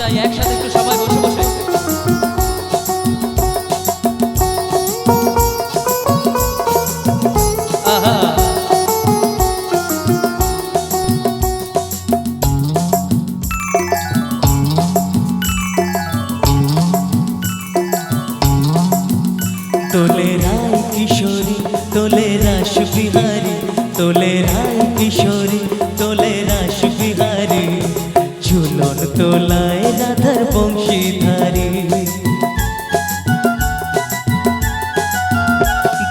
চাই, একসাথে একটু সবাই বসে বসে। তোলে রায় কিশোরী তোলে রাস বিহারী তোলে রায় কিশোরী। তোলায় রাধার বংশীধারী।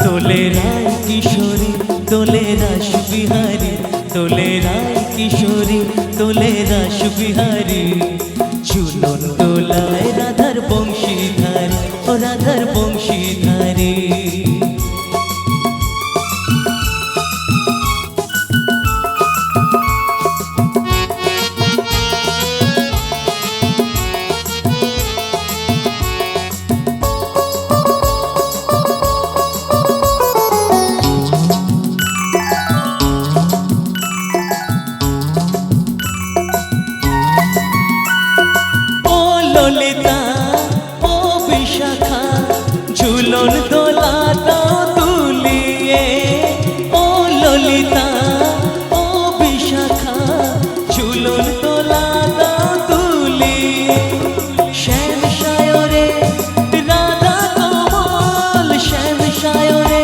তোলে রায় কিশোরী তোলে রাস বিহারী। তোলে রায় কিশোরী তোলে রাস বিহারী। ঝুলন তোলায় রাধার বংশীধারী, ও রাধার বংশীধারী। ঝুলন দোলা দাও তুলিয়ে, ও ললিতা, ও বিশাখা, ঝুলন দোলা দাও তুলিয়ে। শ্যাম সায়রে রাধা কমল শ্যাম সায়রে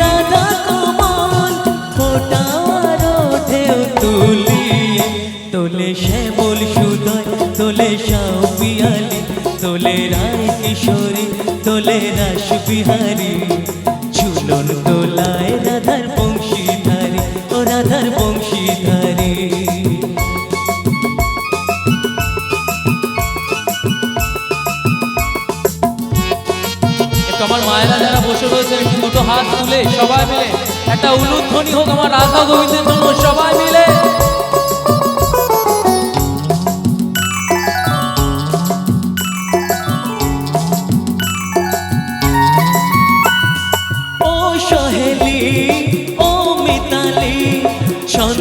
রাধা কমল ফোটাওয়ার ঢেউ তুলিয়ে। তোলে শ্যামল সুদয়, তোলে শাও পিয়ালি তোলে রায় কিশোরী তোলে রাস বিহারী। ঝুলন তোলায় রাধার বংশীধারী, ও রাধার বংশীধারী। আমার মায়েরা যারা বসে রয়েছে দুটো হাত তুলে সবাই মিলে, একটা উলুধ্বনি হোক, আমার রাধা গোবিন্দের জন্য সবাই মিলে।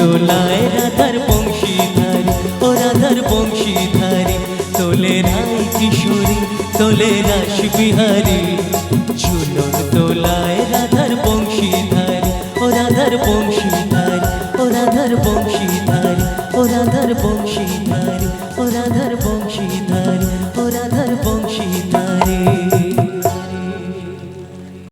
তোলায় রাধার বংশীধারে, ও রাধার বংশীধারে, তোলে রায় কিশোরী, তোলে রাস বিহারী। তোলায় রাধার বংশীধারে, ও রাধার বংশীধারে, ও রাধার বংশীধারে, ও রাধার বংশীধারে, ও রাধার বংশীধারে, ও রাধার বংশীধারে।